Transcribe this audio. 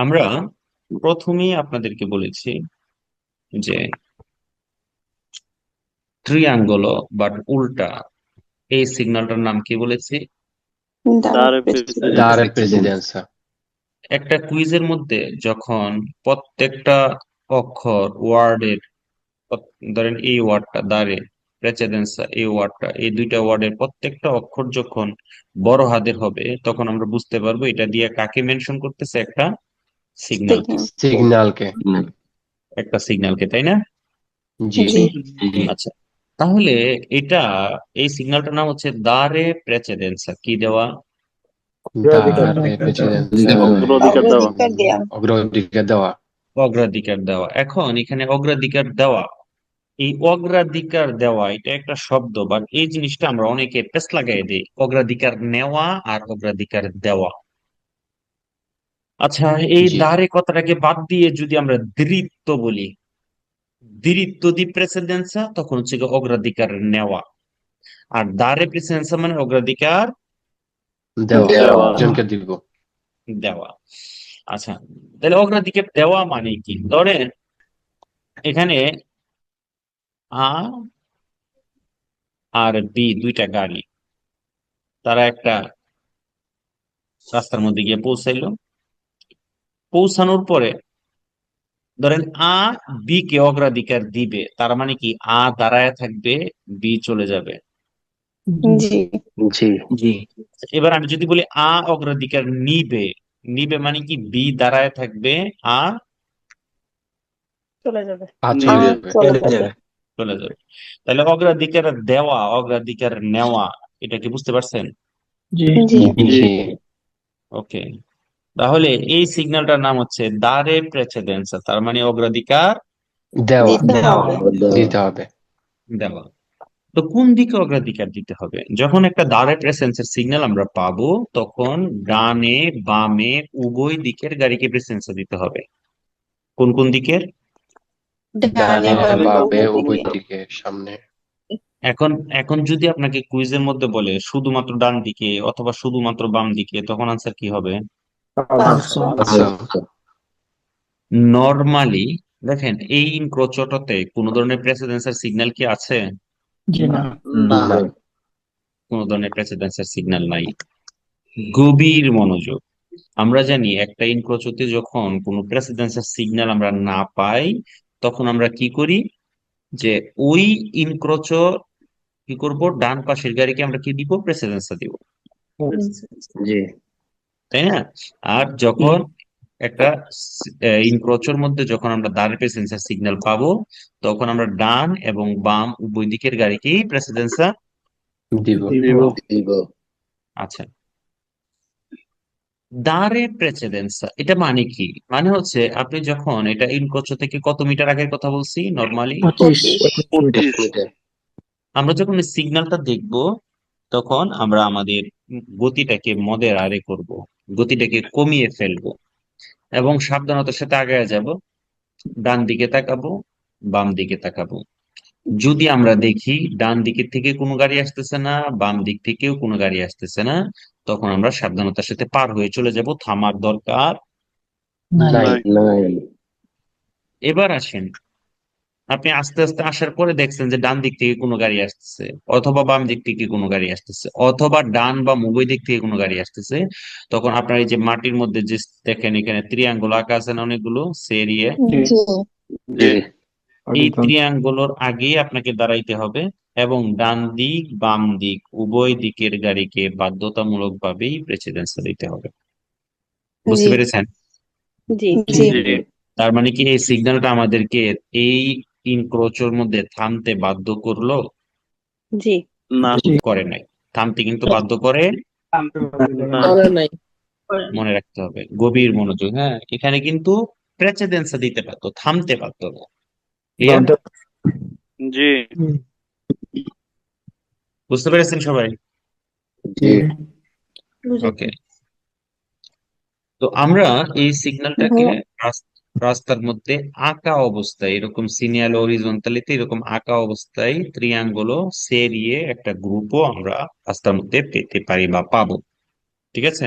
আমরা প্রথমেই আপনাদেরকে বলেছি যে ট্রিয়াঙ্গল বাট উল্টা এই সিগন্যালটার নাম কি বলেছি. একটা কুইজের মধ্যে যখন প্রত্যেকটা অক্ষর ওয়ার্ডের ধরেন এই ওয়ার্ডটা দাঁড়ে প্রেসিডেন্সা এই ওয়ার্ডটা এই দুইটা ওয়ার্ডের প্রত্যেকটা অক্ষর যখন বড় হাতের হবে তখন আমরা বুঝতে পারব এটা দিয়ে কাকে মেনশন করতেছে একটা সিগন্যাল che. একটা সিগন্যালকে তাই না? G. আচ্ছা। তাহলে এটা এই সিগন্যালটার নাম হচ্ছে দারে প্রেসিডেন্সা কি দেওয়া? অগ্রাধিকার দেওয়া। অগ্রাধিকার দেওয়া। এখন এখানে অগ্রাধিকার দেওয়া। এই অগ্রাধিকার দেওয়া এটা একটা শব্দ বা এই জিনিসটা আমরা অনেকে পেস লাগাই দিই। অগ্রাধিকার নেওয়া আর অগ্রাধিকার দেওয়া। আচ্ছা এই। দারে কথাটাকে বাদ দিয়ে যদি আমরা দ্বিত্ব বলি দ্বিত্ব দি প্রেসিডেন্সা তখন হচ্ছে গিয়ে অগ্রাধিকার নেওয়া। আর দারে প্রেসিডেন্সা মানে অগ্রাধিকার দেওয়া। আচ্ছা তাহলে অগ্রাধিকার দেওয়া মানে কি? ধরেন এখানে আ আর বি দুইটা গাড়ি তারা একটা রাস্তার মধ্যে গিয়ে পৌঁছাইলো। পৌঁছানোর পরে ধরেন আ বি কে অগ্রাধিকার দিবে তার মানে কি আ দাঁড়ায় থাকবে বি চলে যাবে। জি। জি। এবার আমি যদি বলি আ অগ্রাধিকার নিবে নিবে মানে কি বি দাঁড়ায় থাকবে আ চলে যাবে। চলে যাবে। তাহলে অগ্রাধিকার দেওয়া অগ্রাধিকার নেওয়া এটা কি বুঝতে পারছেন? জি। জি। ওকে। তাহলে এই সিগন্যালটার নাম হচ্ছে দারে প্রেসিডেন্সা তার মানে অগ্রাধিকার দেওয়া। দিতে হবে দেওয়া তো কোন দিকে অগ্রাধিকার দিতে হবে যখন একটা দাঁড়ে প্রেসেন্সের সিগন্যাল আমরা পাবো তখন ডানে বামে উভয় দিকের গাড়িকে প্রেসেন্সা দিতে হবে কোন কোন দিকের ডানে বামে উভয় দিকে। সামনে। এখন এখন যদি আপনাকে কুইজের মধ্যে বলে শুধুমাত্র ডান দিকে অথবা শুধুমাত্র বাম দিকে তখন আনসার কি হবে। নর্মালি দেখেন এই ইনক্রোচটাতে কোন ধরনের প্রেসিডেন্সের সিগন্যাল কি আছে? না। কোন ধরনের প্রেসিডেন্সের সিগন্যাল নাই। গভীর মনোযোগ। আমরা জানি একটা ইনক্রোচতে যখন কোনো প্রেসিডেন্সের সিগন্যাল আমরা না পাই তখন আমরা কি করি? যে ওই ইনক্রোচ কি করব? ডান পাশের গাড়িকে আমরা কি দিব? প্রেসিডেন্সা দিব। তাই না আর যখন একটা ইনক্রোচের মধ্যে যখন আমরা দাঁড় প্রেসিডেন্সের সিগন্যাল পাবো তখন আমরা ডান এবং বাম উভয় দিকের গাড়িকেই প্রেসিডেন্সা দিব। আচ্ছা। দাঁড়ে প্রেসিডেন্সা এটা মানে কি? মানে হচ্ছে আপনি যখন এটা ইনক্রোচ থেকে কত মিটার আগের কথা বলছি? নর্মালি আমরা যখন সিগন্যালটা দেখব তখন আমরা আমাদের গতিটাকে মদের আরে করব। গতিটাকে কমিয়ে ফেলব এবং সাবধানতার সাথে আগায় যাব। ডান দিকে তাকাবো বাম দিকে তাকাবো। যদি আমরা দেখি ডান দিকের থেকে কোনো গাড়ি আসতেছে না বাম দিক থেকেও কোনো গাড়ি আসতেছে না তখন আমরা সাবধানতার সাথে পার হয়ে চলে যাব। থামার দরকার এবার আসেন আপনি আস্তে আস্তে আসার পরে দেখছেন যে ডান দিক থেকে কোনো গাড়ি আসতেছে অথবা বাম দিক থেকে কোনো গাড়ি আসতেছে অথবা ডান বা উভয় দিক থেকে কোনো গাড়ি আসতেছে। তখন আপনার এই যে মাটির মধ্যে যে দেখেন এখানে ত্রিয়াঙ্গুল আঁকা আছে না অনেকগুলো সে এরিয়া। এই ত্রিয়াঙ্গুলোর আগেই আপনাকে দাঁড়াইতে হবে এবং ডান দিক বাম দিক উভয় দিকের গাড়িকে বাধ্যতামূলক ভাবেই প্রেসিডেন্স দিতে হবে। বুঝতে পেরেছেন? জি। জি। তার মানে কি? এই সিগন্যালটা আমাদেরকে এই ইনক্রোচের মধ্যে থামতে বাধ্য করল? জি। না। করে নাই। থামতে কিন্তু বাধ্য করে? মনে রাখতে হবে। গভীর মনোযোগ হ্যাঁ। এখানে কিন্তু প্রেসিডেন্সা দিতে পারতো থামতে পারতো না। জি। বুঝতে পেরেছেন সবাই? ওকে তো আমরা এই সিগন্যালটাকে রাস্তার মধ্যে আঁকা অবস্থায়, এরকম সিনিয়াল অরিজন্টালিতে এরকম আঁকা অবস্থায় ত্রিয়াঙ্গুলো সেরিয়ে একটা গ্রুপও আমরা রাস্তার মধ্যে পেতে পারি বা পাবো। ঠিক আছে?